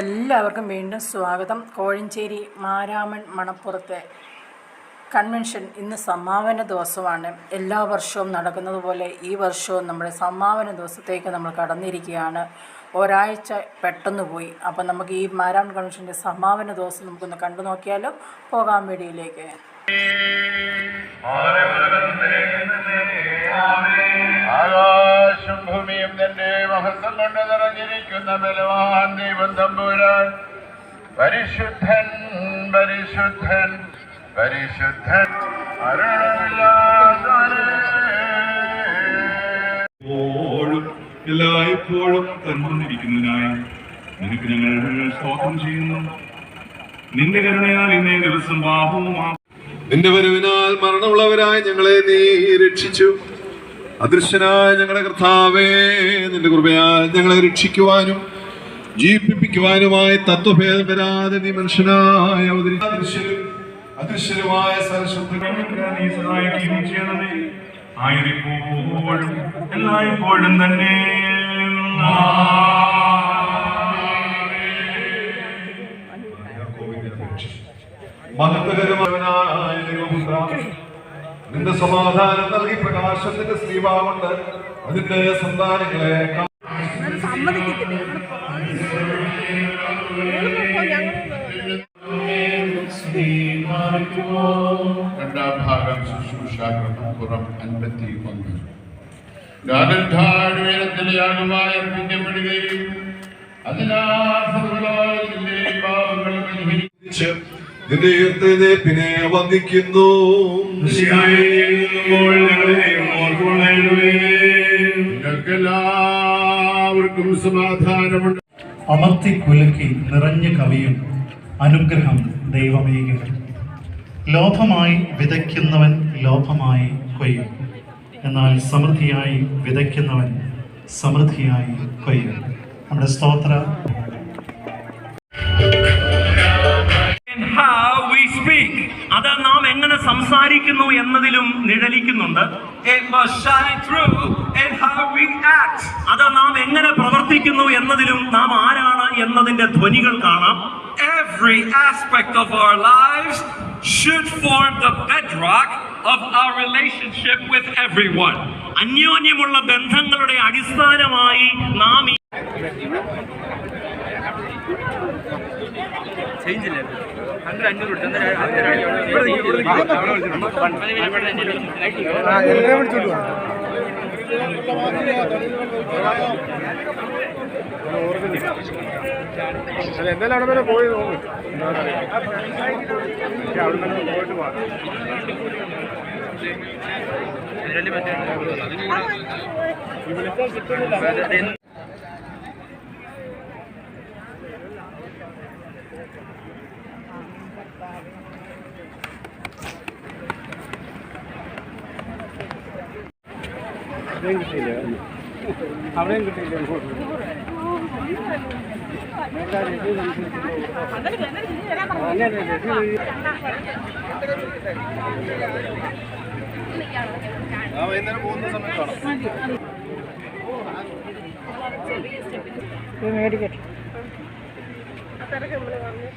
എല്ലാവർക്കും വീണ്ടും സ്വാഗതം. കോഴഞ്ചേരി മാരാമൺ മണപ്പുറത്തെ കൺവെൻഷൻ ഇന്ന് സമാപന ദിവസമാണ്. എല്ലാ വർഷവും നടക്കുന്നത് പോലെ ഈ വർഷവും നമ്മുടെ സമാപന ദിവസത്തേക്ക് നമ്മൾ കടന്നിരിക്കുകയാണ്. ഒരാഴ്ച പെട്ടെന്ന് പോയി. അപ്പം നമുക്ക് ഈ മാരാമൺ കൺവെൻഷന്റെ സമാപന ദിവസം നമുക്കൊന്ന് കണ്ടു നോക്കിയാലോ? പോകാൻ വീഡിയോയിലേക്ക്. മഹത്വം കൊണ്ട് നിറഞ്ഞിരിക്കുന്ന ബലവാൻ ദൈവം തമ്പൂരാൻ. പരിശുദ്ധൻ പരിശുദ്ധൻ പരിശുദ്ധൻ. എപ്പോഴും എല്ലായ്പ്പോഴും തന്നിരിക്കുന്നതിനായി നിനക്ക് ഞങ്ങൾ സ്തോത്രം ചെയ്യുന്നു. നിന്റെ കരുണയാൽ ഇന്നേ ദിവസം ബാഹുവുമാ നിന്റെ വരവിനാൽ മരണമുള്ളവരായി ഞങ്ങളെ നീ രക്ഷിച്ചു. അദൃശ്യനായ ഞങ്ങളുടെ കർത്താവേ നിന്റെ കൃപയാൽ ഞങ്ങളെ രക്ഷിക്കുവാനും ജീവിപ്പിക്കുവാനുമായി തത്വഭേദം വരാതെ നീ മനുഷ്യനായ അദൃശ്യരുമായ ആയിരിപ്പോഴും എല്ലായ്പ്പോഴും തന്നെ. മഹത്വകരമായ നിന്റെ സമാധാനം നൽകി പ്രകാശത്തിന്റെ സ്ത്രീഭാവുണ്ട് അതിന്റെ സന്താനങ്ങളെ രണ്ടാം ഭാഗം ശുശ്രൂഷ പുറം അൻപത്തി ഒന്ന് രാഗന്ധാടുയരത്തിലെയാകുമായി അർപ്പിക്കപ്പെടുകയും അതിനാൽ സർവലോകത്തിന്റെ പാപങ്ങൾ പിന്നെ വന്ദിക്കുന്നു. നിങ്ങൾക്കെല്ലാവർക്കും സമാധാനമുണ്ട്. അമർത്തി കുലുക്കി നിറഞ്ഞു കവിയും അനുഗ്രഹം ദൈവമേകും ലോഭമായി വിതയ്ക്കുന്നവൻ ലോഭമായി കൊയ്യും. എന്നാൽ സമൃദ്ധിയായി വിതയ്ക്കുന്നവൻ സമൃദ്ധിയായി കൊയ്യും. നമ്മുടെ സ്തോത്ര. എങ്ങനെ സംസാരിക്കുന്നു എന്നതിലും നിഴലിക്കുന്നുണ്ട് It must shine through in how we act. അത് നാം എങ്ങനെ പ്രവർത്തിക്കുന്നു എന്നതിലും നാം ആരാണ് എന്നതിന്റെ ധ്വനികൾ കാണാം Every aspect of our lives should form the bedrock of our relationship with everyone. അന്യോന്യമുള്ള ബന്ധങ്ങളുടെ അടിസ്ഥാനമായി നാം അല്ല എന്തായാലും അവിടെ വരെ പോയി നോക്കും അവിടെ വരെ പോയിട്ട് പോകാം അവിടെയും കിട്ടിയില്ല. അവിടെയും കിട്ടിയില്ല. വൈകുന്നേരം പോകുന്ന സമയത്താണ് മേടിക്കട്ടെ. അത്രയൊക്കെ നമ്മൾ പറഞ്ഞു